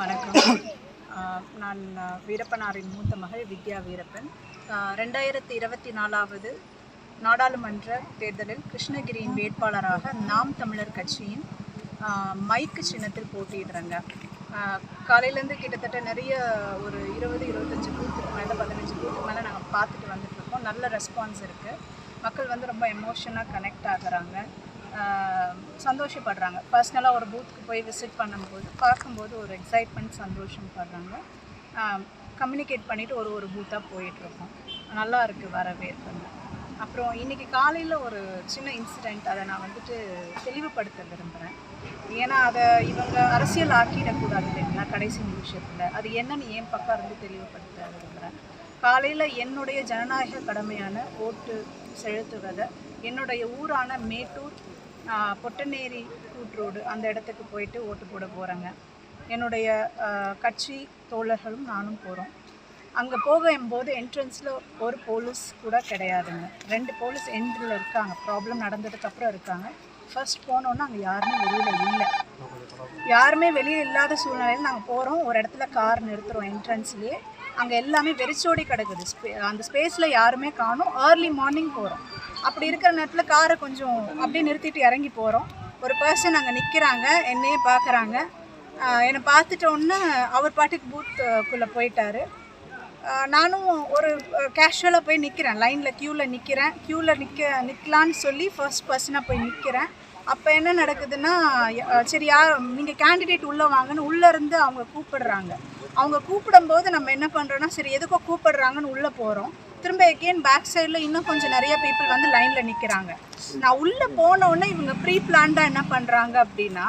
வணக்கம். நான் வீரப்பனாரின் மூத்த மகள் வித்யா வீரப்பன். ரெண்டாயிரத்தி இருபத்தி நாலாவது நாடாளுமன்ற தேர்தலில் கிருஷ்ணகிரியின் வேட்பாளராக நாம் தமிழர் கட்சியின் மைக்கு சின்னத்தில் போட்டியிடுறாங்க. காலையிலேருந்து கிட்டத்தட்ட நிறைய ஒரு இருபது இருபத்தஞ்சி பூத்துக்கு மேலே பதினஞ்சு பூத்துக்கு மேலே நாங்கள் பார்த்துட்டு வந்துட்டு இருக்கோம் நல்ல ரெஸ்பான்ஸ் இருக்குது மக்கள் வந்து ரொம்ப எமோஷனாக கனெக்ட் ஆகுறாங்க. சந்தோஷப்படுறாங்க. பர்சனலாக ஒரு பூத்துக்கு போய் விசிட் பண்ணும்போது பார்க்கும்போது ஒரு எக்ஸைட்மெண்ட் சந்தோஷம் படுறாங்க. கம்யூனிகேட் பண்ணிவிட்டு ஒரு ஒரு பூத்தாக போயிட்டுருக்கோம். நல்லா இருக்குது வரவேற்புங்க அப்புறம் இன்றைக்கி காலையில் ஒரு சின்ன இன்சிடெண்ட் அதை நான் வந்துட்டு தெளிவுபடுத்த விரும்புகிறேன் ஏன்னா அதை இவங்க அரசியல் ஆக்கிடக்கூடாது இல்லைங்களா கடைசி நிமிஷத்தில். அது என்னன்னு என் பக்கம் இருந்து தெளிவுபடுத்த விரும்புகிறேன் காலையில் என்னுடைய ஜனநாயக கடமையான ஓட்டு செலுத்துவதை என்னுடைய ஊரான மேட்டூர் பொட்டநேரி கூட்ரோடு அந்த இடத்துக்கு போயிட்டு ஓட்டு போட போகிறேங்க என்னுடைய கட்சி தோழர்களும் நானும் போகிறோம் அங்கே போகும்போது என்ட்ரன்ஸில் ஒரு போலீஸ் கூட கிடையாதுங்க. ரெண்டு போலீஸ் எண்டில் இருக்காங்க. ப்ராப்ளம் நடந்ததுக்கப்புறம் இருக்காங்க. ஃபர்ஸ்ட் போனோன்னா அங்கே யாருமே வெளியில் இல்லை. யாருமே வெளியே இல்லாத சூழ்நிலையில் நாங்கள் போகிறோம் ஒரு இடத்துல கார் நிறுத்துகிறோம் என்ட்ரன்ஸ்லேயே அங்கே எல்லாமே வெறிச்சோடி கிடக்குது. ஸ்பே அந்த ஸ்பேஸில் யாருமே காணும். ஏர்லி மார்னிங் போகிறோம் அப்படி இருக்கிற நேரத்தில் காரை கொஞ்சம் அப்படியே நிறுத்திட்டு இறங்கி போகிறோம் ஒரு பர்சன் அங்கே நிற்கிறாங்க என்னையே பார்க்குறாங்க. என்னை பார்த்துட்டோன்னே அவர் பாட்டுக்கு பூத்துக்குள்ளே போயிட்டார். நானும் ஒரு கேஷுவலாக போய் நிற்கிறேன் லைனில் க்யூவில் நிற்கிறேன் க்யூவில் நிற்க நிற்கலான்னு சொல்லி ஃபர்ஸ்ட் பர்சனாக போய் நிற்கிறேன் அப்போ என்ன நடக்குதுன்னா சரி யார் நீங்கள் கேண்டிடேட் உள்ளே வாங்கன்னு உள்ளேருந்து அவங்க கூப்பிடுறாங்க. அவங்க கூப்பிடும்போது நம்ம என்ன பண்ணுறோன்னா சரி எதுக்கோ கூப்பிடுறாங்கன்னு உள்ளே போகிறோம் திரும்ப எகெயின் பேக் சைடில் இன்னும் கொஞ்சம் நிறைய பீப்புள் வந்து லைனில் நிற்கிறாங்க நான் உள்ளே போன உடனே இவங்க ப்ரீ பிளான்டாக என்ன பண்ணுறாங்க அப்படின்னா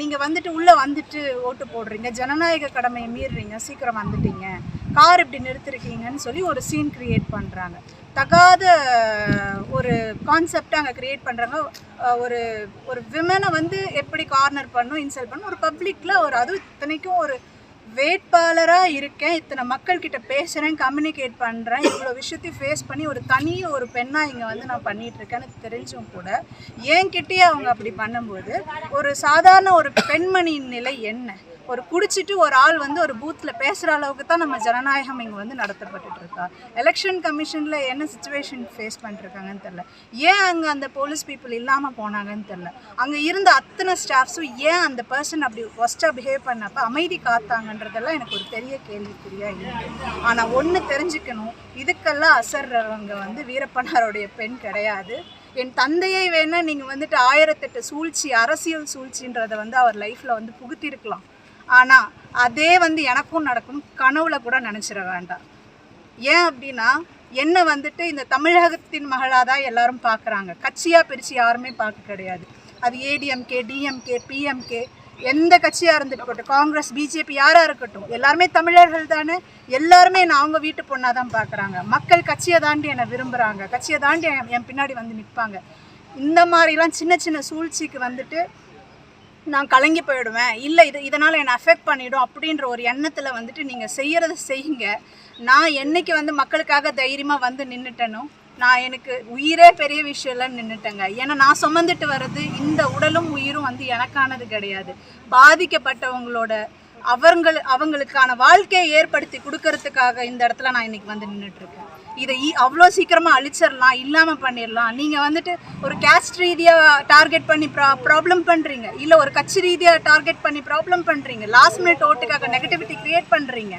நீங்கள் வந்துட்டு உள்ளே வந்துட்டு ஓட்டு போடுறீங்க. ஜனநாயக கடமையை மீறுறீங்க. சீக்கிரம் வந்துட்டீங்க. கார் இப்படி நிறுத்திருக்கீங்கன்னு சொல்லி ஒரு சீன் க்ரியேட் பண்ணுறாங்க தகாத ஒரு கான்செப்டை அங்கே க்ரியேட் பண்ணுறாங்க ஒரு ஒரு விமனை வந்து எப்படி கார்னர் பண்ணும் இன்சல்ட் பண்ணும் ஒரு பப்ளிக்கில் ஒரு அதுவும் இத்தனைக்கும் ஒரு வேட்பாளராக இருக்கேன் இத்தனை மக்கள்கிட்ட பேசுகிறேன் கம்யூனிகேட் பண்ணுறேன் இவ்வளோ விஷயத்தையும் ஃபேஸ் பண்ணி ஒரு தனி ஒரு பெண்ணாக இங்கே வந்து நான் பண்ணிகிட்ருக்கேன்னு தெரிஞ்சும் கூட. என்கிட்டயே அவங்க அப்படி பண்ணும்போது ஒரு சாதாரண ஒரு பெண்மணியின் நிலை என்ன? ஒரு குடிச்சிட்டு ஒரு ஆள் வந்து ஒரு பூத்தில் பேசுகிற அளவுக்கு தான் நம்ம ஜனநாயகம் இங்கே வந்து நடத்தப்பட்டுட்டு இருக்கா? எலெக்ஷன் கமிஷனில் என்ன சுச்சுவேஷன் ஃபேஸ் பண்ணிருக்காங்கன்னு தெரில ஏன் அங்கே அந்த போலீஸ் பீப்புள் இல்லாமல் போனாங்கன்னு தெரில அங்கே இருந்த அத்தனை ஸ்டாஃப்ஸும் ஏன் அந்த பர்சன் அப்படி ஒஸ்ட்டாக பிஹேவ் பண்ணப்போ அமைதி காத்தாங்கன்றதெல்லாம் எனக்கு ஒரு பெரிய கேள்விக்குறியாக இருக்கு. ஆனால் ஒன்று தெரிஞ்சுக்கணும் இதுக்கெல்லாம் அசர்றவங்க வந்து வீரப்பனாருடைய பெண் கிடையாது. என் தந்தையை வேணால் நீங்கள் வந்துட்டு ஆயிரத்தெட்டு சூழ்ச்சி அரசியல் சூழ்ச்சின்றதை வந்து அவர் லைஃப்பில் வந்து புகுத்திருக்கலாம். ஆனால் அதே வந்து எனக்கும் நடக்கும். கனவுல கூட நினச்சிட வேண்டாம் ஏன் அப்படின்னா என்ன வந்துட்டு இந்த தமிழகத்தின் மகளாக தான் எல்லாரும் பார்க்குறாங்க கட்சியாக பிரித்து யாருமே பார்க்க கிடையாது. அது ஏடிஎம்கே டிஎம்கே பிஎம்கே எந்த கட்சியாக இருந்துட்டு காங்கிரஸ் பிஜேபி யாராக இருக்கட்டும் எல்லாருமே தமிழர்கள் தானே. எல்லாருமே நான் அவங்க வீட்டு பொண்ணாக தான் பார்க்குறாங்க மக்கள் கட்சியை தாண்டி என்னை விரும்புகிறாங்க கட்சியை தாண்டி என் என் பின்னாடி வந்து நிற்பாங்க இந்த மாதிரிலாம் சின்ன சின்ன சூழ்ச்சிக்கு வந்துட்டு நான் கலங்கி போயிடுவேன். இல்லை இது இதனால் என்னை அஃபெக்ட் பண்ணிவிடும் அப்படின்ற ஒரு எண்ணத்தில் வந்துட்டு நீங்கள் செய்கிறத செய்யுங்க. நான் என்னைக்கு வந்து மக்களுக்காக தைரியமாக வந்து நின்றுட்டேனோ நான் எனக்கு உயிரே பெரிய விஷயம் நின்றுட்டேங்க ஏன்னா நான் சுமந்துட்டு வர்றது இந்த உடலும் உயிரும் வந்து எனக்கானது கிடையாது. பாதிக்கப்பட்டவங்களோட அவங்கள் அவங்களுக்கான வாழ்க்கையை ஏற்படுத்தி கொடுக்கறதுக்காக இந்த இடத்துல நான் இன்னைக்கு வந்து நின்றுட்டுருக்கேன் இதை அவ்வளோ சீக்கிரமாக அழிச்சிடலாம் இல்லாமல் பண்ணிடலாம் நீங்கள் வந்துட்டு ஒரு கேஸ்ட் ரீதியாக டார்கெட் பண்ணி ப்ரா ப்ராப்ளம் பண்ணுறீங்க இல்லை ஒரு கட்சி ரீதியாக டார்கெட் பண்ணி ப்ராப்ளம் பண்ணுறீங்க லாஸ்ட் மினிட் ஓட்டுக்காக நெகட்டிவிட்டி கிரியேட் பண்ணுறீங்க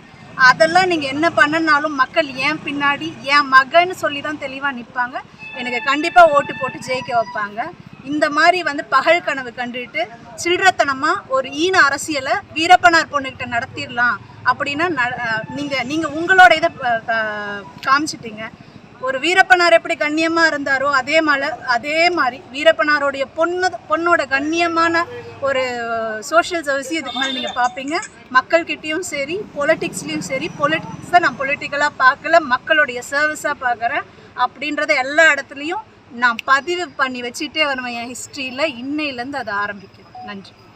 அதெல்லாம் நீங்கள் என்ன பண்ணனாலும் மக்கள் ஏன் பின்னாடி என் மகன்னு சொல்லி தான் தெளிவாக நிற்பாங்க எனக்கு கண்டிப்பாக ஓட்டு போட்டு ஜெயிக்க வைப்பாங்க. இந்த மாதிரி வந்து பகல் கனவு கண்டுட்டு சில்லறத்தனமாக ஒரு ஈன அரசியலை வீரப்பனார் பொண்ணுக்கிட்ட நடத்திடலாம் அப்படின்னா ந- நீங்கள் நீங்கள் உங்களோட இதை ப- காமிச்சிட்டீங்க. ஒரு வீரப்பனார் எப்படி கண்ணியமாக இருந்தாரோ அதே மாதிரி அதே மாதிரி வீரப்பனாருடைய பொண்ணு பொண்ணோட கண்ணியமான ஒரு சோஷியல் சர்வீஸ் இதுக்கு மேலே நீங்கள் பார்ப்பீங்க. மக்கள்கிட்டேயும் சரி பொலிட்டிக்ஸ்லேயும் சரி பொலிட்டிக்ஸை நான் பொலிட்டிக்கலாக பார்க்கல மக்களுடைய சர்வீஸாக பார்க்குறேன் அப்படின்றத எல்லா இடத்துலையும் நான் பதிவு பண்ணி வச்சுட்டே வருவேன் என் ஹிஸ்ட்ரியில் இன்னையிலேருந்து அது ஆரம்பிக்கணும் நன்றி.